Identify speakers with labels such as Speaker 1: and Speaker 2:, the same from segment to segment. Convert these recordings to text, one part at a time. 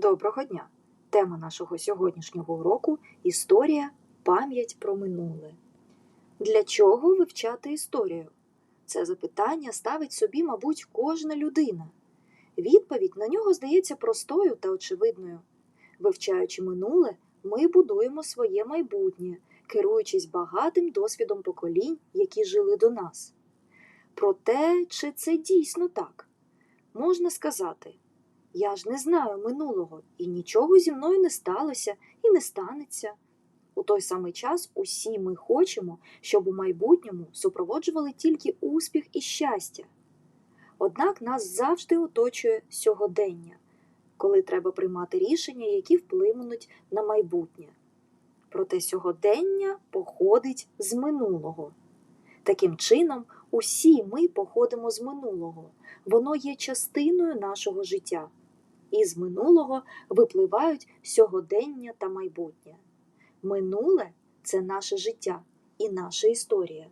Speaker 1: Доброго дня! Тема нашого сьогоднішнього уроку історія, пам'ять про минуле. Для чого вивчати історію? Це запитання ставить собі, мабуть, кожна людина. Відповідь на нього здається простою та очевидною. Вивчаючи минуле, ми будуємо своє майбутнє, керуючись багатим досвідом поколінь, які жили до нас. Проте, чи це дійсно так? Можна сказати. Я ж не знаю минулого, і нічого зі мною не сталося і не станеться. У той самий час усі ми хочемо, щоб у майбутньому супроводжували тільки успіх і щастя. Однак нас завжди оточує сьогодення, коли треба приймати рішення, які вплинуть на майбутнє. Проте сьогодення походить з минулого. Таким чином, усі ми походимо з минулого, воно є частиною нашого життя. Із минулого випливають сьогодення та майбутнє. Минуле це наше життя і наша історія.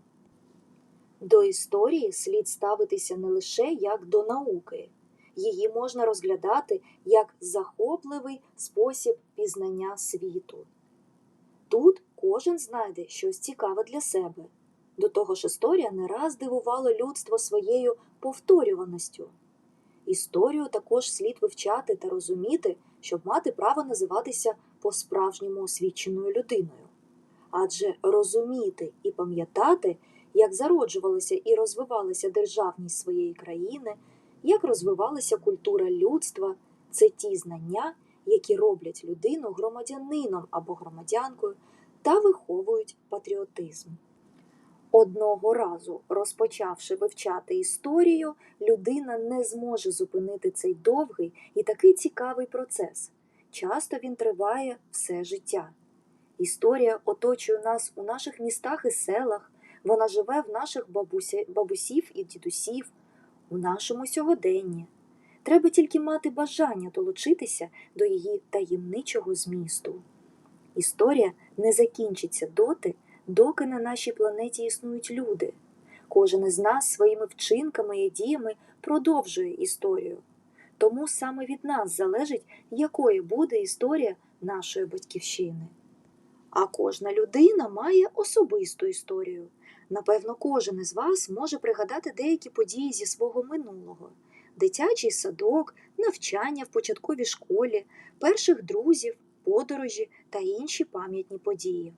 Speaker 1: До історії слід ставитися не лише як до науки, її можна розглядати як захопливий спосіб пізнання світу. Тут кожен знайде щось цікаве для себе. До того ж, історія не раз дивувала людство своєю повторюваністю. Історію також слід вивчати та розуміти, щоб мати право називатися по-справжньому освіченою людиною. Адже розуміти і пам'ятати, як зароджувалася і розвивалася державність своєї країни, як розвивалася культура людства, це ті знання, які роблять людину громадянином або громадянкою та виховують патріотизм. Одного разу, розпочавши вивчати історію, людина не зможе зупинити цей довгий і такий цікавий процес. Часто він триває все життя. Історія оточує нас у наших містах і селах, вона живе в наших бабусів і дідусів, у нашому сьогоденні. Треба тільки мати бажання долучитися до її таємничого змісту. Історія не закінчиться доти, доки на нашій планеті існують люди. Кожен із нас своїми вчинками і діями продовжує історію. Тому саме від нас залежить, якою буде історія нашої батьківщини. А кожна людина має особисту історію. Напевно, кожен із вас може пригадати деякі події зі свого минулого: дитячий садок, навчання в початковій школі, перших друзів, подорожі та інші пам'ятні події.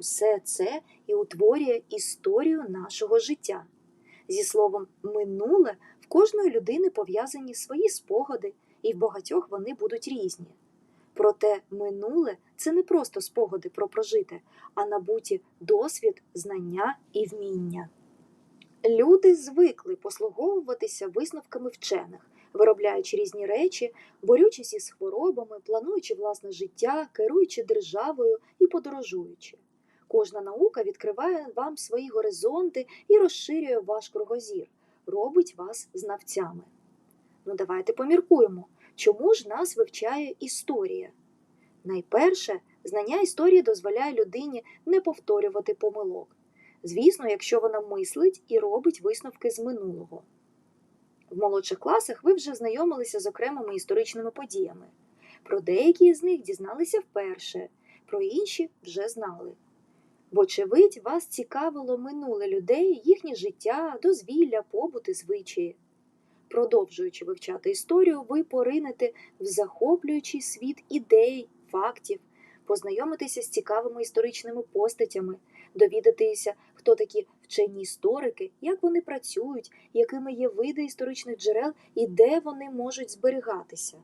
Speaker 1: Усе це і утворює історію нашого життя. Зі словом, минуле в кожної людини пов'язані свої спогади, і в багатьох вони будуть різні. Проте минуле це не просто спогади про прожите, а набуті досвід, знання і вміння. Люди звикли послуговуватися висновками вчених, виробляючи різні речі, борючись із хворобами, плануючи власне життя, керуючи державою і подорожуючи. Кожна наука відкриває вам свої горизонти і розширює ваш кругозір, робить вас знавцями. Ну, давайте поміркуємо, чому ж нас вивчає історія? Найперше, знання історії дозволяє людині не повторювати помилок. Звісно, якщо вона мислить і робить висновки з минулого. В молодших класах ви вже знайомилися з окремими історичними подіями. Про деякі з них дізналися вперше, про інші вже знали. Вочевидь, вас цікавило минуле людей, їхнє життя, дозвілля, побути, звичаї. Продовжуючи вивчати історію, ви поринете в захоплюючий світ ідей, фактів, познайомитеся з цікавими історичними постатями, довідатися, хто такі вчені історики, як вони працюють, якими є види історичних джерел і де вони можуть зберігатися.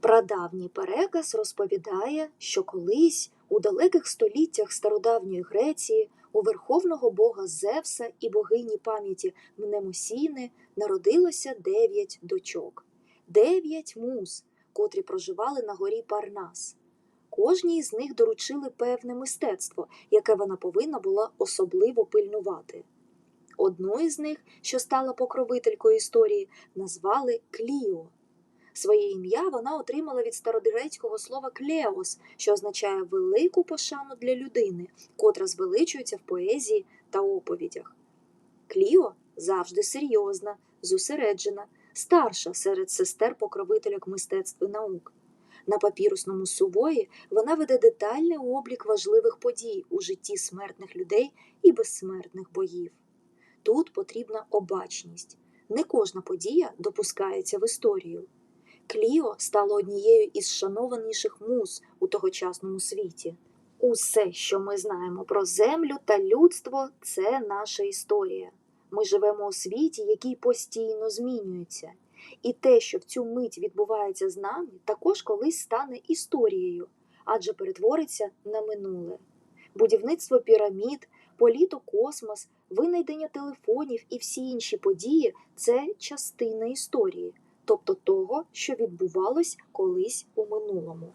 Speaker 1: Прадавній переказ розповідає, що колись у далеких століттях стародавньої Греції у верховного бога Зевса і богині пам'яті Мнемосіни народилося дев'ять дочок, дев'ять муз, котрі проживали на горі Парнас. Кожній з них доручили певне мистецтво, яке вона повинна була особливо пильнувати. Одну із них, що стала покровителькою історії, назвали Кліо. Своє ім'я вона отримала від старогрецького слова клеос, що означає велику пошану для людини, котра звеличується в поезії та оповідях. Кліо завжди серйозна, зосереджена, старша серед сестер покровительок мистецтв і наук. На папірусному сувої вона веде детальний облік важливих подій у житті смертних людей і безсмертних боїв. Тут потрібна обачність. Не кожна подія допускається в історію. Кліо стала однією із шанованіших муз у тогочасному світі. Усе, що ми знаємо про землю та людство, це наша історія. Ми живемо у світі, який постійно змінюється. І те, що в цю мить відбувається з нами, також колись стане історією, адже перетвориться на минуле. Будівництво пірамід, політ у космос, винайдення телефонів і всі інші події це частина історії, тобто того, що відбувалось колись у минулому.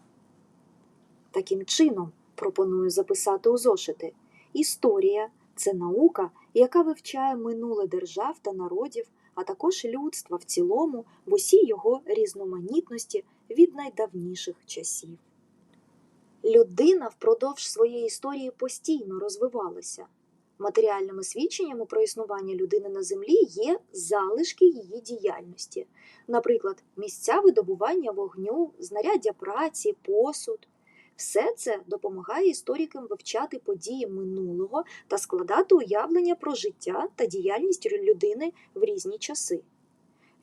Speaker 1: Таким чином, пропоную записати у зошити, історія це наука, яка вивчає минуле держав та народів, а також людства в цілому в усій його різноманітності від найдавніших часів. Людина впродовж своєї історії постійно розвивалася. Матеріальними свідченнями про існування людини на землі є залишки її діяльності, наприклад, місця видобування вогню, знаряддя праці, посуд. Все це допомагає історикам вивчати події минулого та складати уявлення про життя та діяльність людини в різні часи.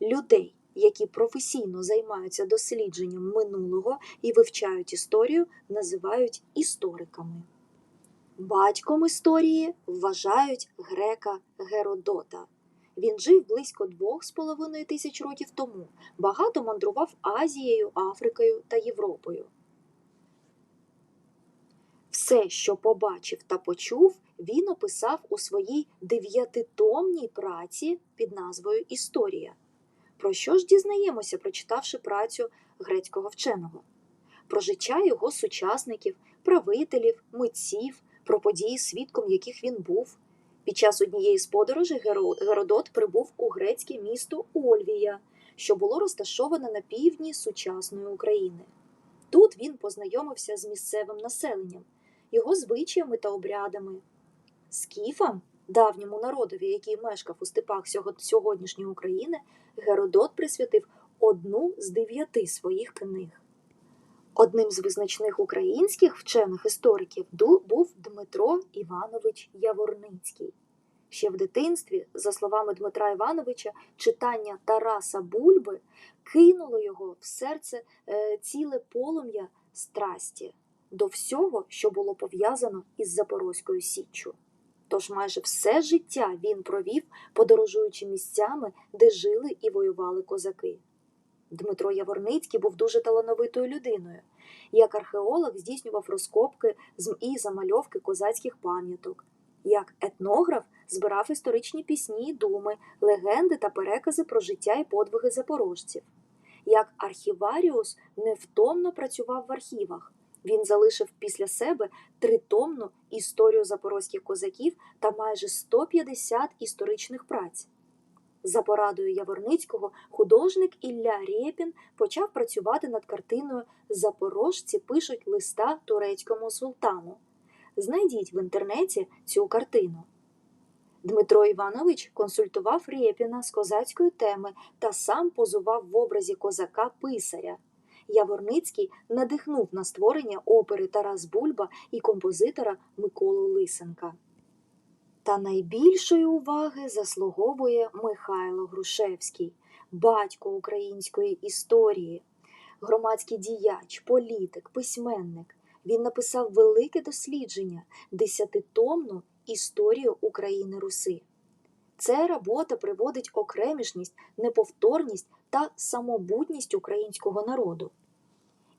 Speaker 1: Людей, які професійно займаються дослідженням минулого і вивчають історію, називають істориками. Батьком історії вважають грека Геродота. Він жив близько двох з половиною тисяч років тому, багато мандрував Азією, Африкою та Європою. Все, що побачив та почув, він описав у своїй дев'ятитомній праці під назвою Історія. Про що ж дізнаємося, прочитавши працю грецького вченого? Про життя його сучасників, правителів, митців, про події, свідком яких він був. Під час однієї з подорожей Геродот прибув у грецьке місто Ольвія, що було розташоване на півдні сучасної України. Тут він познайомився з місцевим населенням, його звичаями та обрядами. Скіфам, давньому народові, який мешкав у степах сьогоднішньої України, Геродот присвятив одну з дев'яти своїх книг. Одним з визначних українських вчених істориків був Дмитро Іванович Яворницький. Ще в дитинстві, за словами Дмитра Івановича, читання Тараса Бульби кинуло його в серце е, ціле полум'я страсті до всього, що було пов'язано із Запорозькою Січчю. Тож майже все життя він провів, подорожуючи місцями, де жили і воювали козаки. Дмитро Яворницький був дуже талановитою людиною. Як археолог здійснював розкопки і замальовки козацьких пам'яток. Як етнограф збирав історичні пісні, думи, легенди та перекази про життя і подвиги запорожців. Як архіваріус невтомно працював в архівах. Він залишив після себе тритомну історію запорозьких козаків та майже 150 історичних праць. За порадою Яворницького художник Ілля Рєпін почав працювати над картиною Запорожці пишуть листа турецькому султану. Знайдіть в інтернеті цю картину. Дмитро Іванович консультував Рєпіна з козацької теми та сам позував в образі козака писаря. Яворницький надихнув на створення опери Тарас Бульба і композитора Миколу Лисенка. Та найбільшої уваги заслуговує Михайло Грушевський, батько української історії, громадський діяч, політик, письменник. Він написав велике дослідження, десятитомну історію України Руси. Ця робота приводить окремішність, неповторність та самобутність українського народу.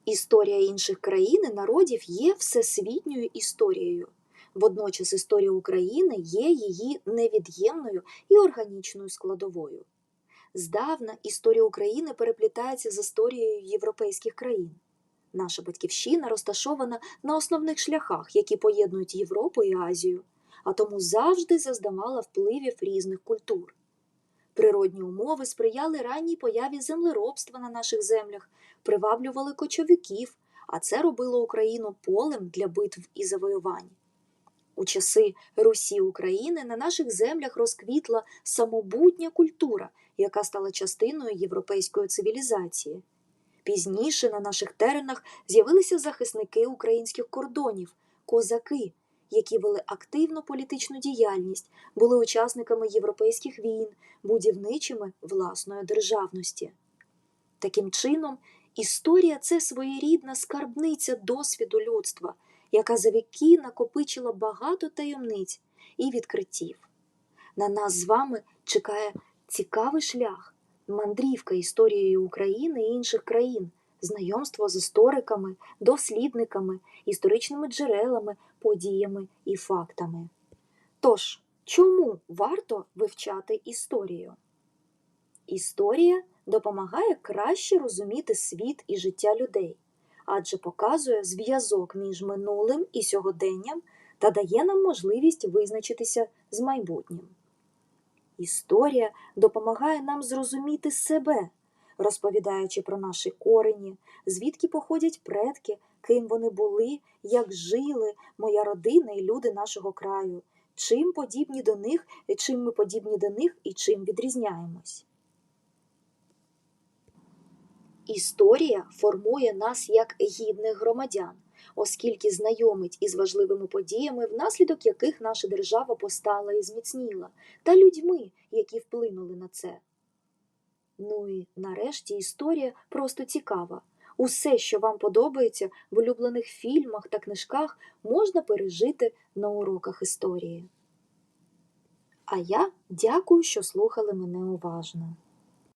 Speaker 1: Історія інших країн і народів є всесвітньою історією. Водночас історія України є її невід'ємною і органічною складовою. Здавна історія України переплітається з історією європейських країн. Наша батьківщина розташована на основних шляхах, які поєднують Європу і Азію, а тому завжди зазнавала впливів різних культур. Природні умови сприяли ранній появі землеробства на наших землях, приваблювали кочовиків, а це робило Україну полем для битв і завоювань. У часи Русі України на наших землях розквітла самобутня культура, яка стала частиною європейської цивілізації. Пізніше на наших теренах з'явилися захисники українських кордонів, козаки, які вели активну політичну діяльність, були учасниками європейських війн, будівничими власної державності. Таким чином, історія це своєрідна скарбниця досвіду людства, яка за віки накопичила багато таємниць і відкриттів. На нас з вами чекає цікавий шлях, мандрівка історією України і інших країн, знайомство з істориками, дослідниками, історичними джерелами, подіями і фактами. Тож, чому варто вивчати історію? Історія допомагає краще розуміти світ і життя людей, адже показує зв'язок між минулим і сьогоденням та дає нам можливість визначитися з майбутнім. Історія допомагає нам зрозуміти себе, розповідаючи про наші корені, звідки походять предки, ким вони були, як жили, моя родина і люди нашого краю, чим подібні до них, чим ми подібні до них і чим відрізняємось. Історія формує нас як гідних громадян, оскільки знайомить із важливими подіями, внаслідок яких наша держава постала і зміцніла, та людьми, які вплинули на це. Ну і нарешті історія просто цікава. Усе, що вам подобається в улюблених фільмах та книжках, можна пережити на уроках історії. А я дякую, що слухали мене уважно.